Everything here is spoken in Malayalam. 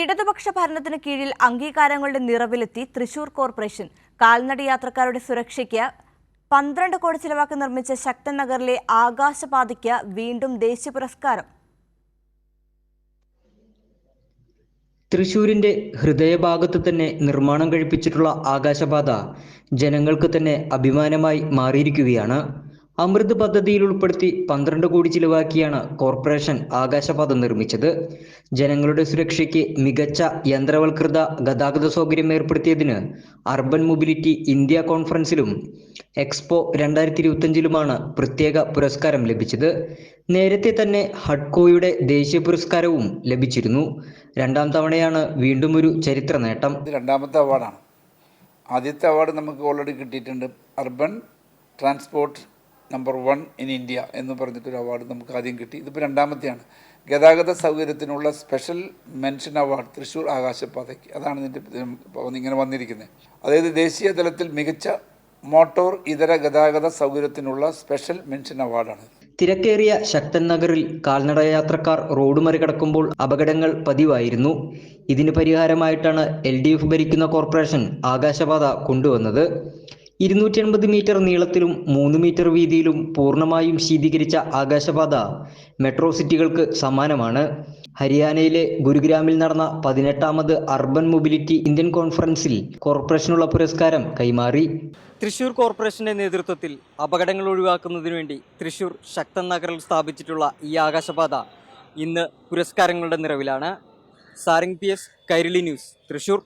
ഇടതുപക്ഷ ഭരണത്തിന് കീഴിൽ അംഗീകാരങ്ങളുടെ നിറവിലെത്തി തൃശൂർ കോർപ്പറേഷൻ. കാൽനട യാത്രക്കാരുടെ സുരക്ഷയ്ക്ക് പന്ത്രണ്ട് കോടി ചിലവാക്കി നിർമ്മിച്ച ശക്തൻ നഗറിലെ ആകാശപാതയ്ക്ക് വീണ്ടും ദേശീയ പുരസ്കാരം. തൃശൂരിന്റെ ഹൃദയഭാഗത്ത് തന്നെ നിർമ്മാണം കഴിപ്പിച്ചിട്ടുള്ള ആകാശപാത ജനങ്ങൾക്ക് തന്നെ അഭിമാനമായി മാറിയിരിക്കുകയാണ്. അമൃത് പദ്ധതിയിൽ ഉൾപ്പെടുത്തി പന്ത്രണ്ട് കോടി ചിലവാക്കിയാണ് കോർപ്പറേഷൻ ആകാശപാത നിർമ്മിച്ചത്. ജനങ്ങളുടെ സുരക്ഷയ്ക്ക് മികച്ച യന്ത്രവൽകൃത ഗതാഗത സൗകര്യം ഏർപ്പെടുത്തിയതിന് അർബൻ മൊബിലിറ്റി ഇന്ത്യ കോൺഫറൻസിലും എക്സ്പോ രണ്ടായിരത്തി ഇരുപത്തഞ്ചിലുമാണ് പ്രത്യേക പുരസ്കാരം ലഭിച്ചത്. നേരത്തെ തന്നെ ഹഡ്കോയുടെ ദേശീയ പുരസ്കാരവും ലഭിച്ചിരുന്നു. രണ്ടാം തവണയാണ് വീണ്ടും ഒരു ചരിത്ര നേട്ടം. രണ്ടാമത്തെ അവാർഡാണ്. ആദ്യത്തെ അവാർഡ് നമുക്ക് ഓൾറെഡി കിട്ടിയിട്ടുണ്ട്. Urban transport number one in India എന്ന് പറഞ്ഞിട്ടൊരു അവാർഡ് നമുക്ക് ആദ്യം കിട്ടി. ഇതിപ്പോൾ രണ്ടാമത്തെയാണ്. ഗതാഗത സൗകര്യത്തിനുള്ള സ്പെഷ്യൽ മെൻഷൻ അവാർഡ് തൃശ്ശൂർ ആകാശപാതയ്ക്ക്. അതാണ് ഇതിന്റെ ഇങ്ങനെ വന്നിരിക്കുന്നത് അതായത് ദേശീയ തലത്തിൽ മികച്ച മോട്ടോർ ഇതര ഗതാഗത സൗകര്യത്തിനുള്ള സ്പെഷ്യൽ മെൻഷൻ അവാർഡാണ് തിരക്കേറിയ ശക്തൻ നഗറിൽ കാൽനട യാത്രക്കാർ റോഡ് മറികടക്കുമ്പോൾ അപകടങ്ങൾ പതിവായിരുന്നു. ഇതിന് പരിഹാരമായിട്ടാണ് എൽ ഡി എഫ് ഭരിക്കുന്ന കോർപ്പറേഷൻ ആകാശപാത കൊണ്ടുവന്നത്. ഇരുന്നൂറ്റി എൺപത് മീറ്റർ നീളത്തിലും മൂന്ന് മീറ്റർ വീതിയിലും പൂർണമായും ശീതീകരിച്ച ആകാശപാത മെട്രോ സിറ്റികൾക്ക് സമാനമാണ്. ഹരിയാനയിലെ ഗുരുഗ്രാമിൽ നടന്ന പതിനെട്ടാമത് അർബൻ മൊബിലിറ്റി ഇന്ത്യൻ കോൺഫറൻസിൽ കോർപ്പറേഷനുള്ള പുരസ്കാരം കൈമാറി. തൃശൂർ കോർപ്പറേഷന്റെ നേതൃത്വത്തിൽ അപകടങ്ങൾ ഒഴിവാക്കുന്നതിനു വേണ്ടി തൃശൂർ ശക്തൻ നഗറിൽ സ്ഥാപിച്ചിട്ടുള്ള ഈ ആകാശപാത ഇന്ന് പുരസ്കാരങ്ങളുടെ നിറവിലാണ്. Sarang P S Kairali news Thrissur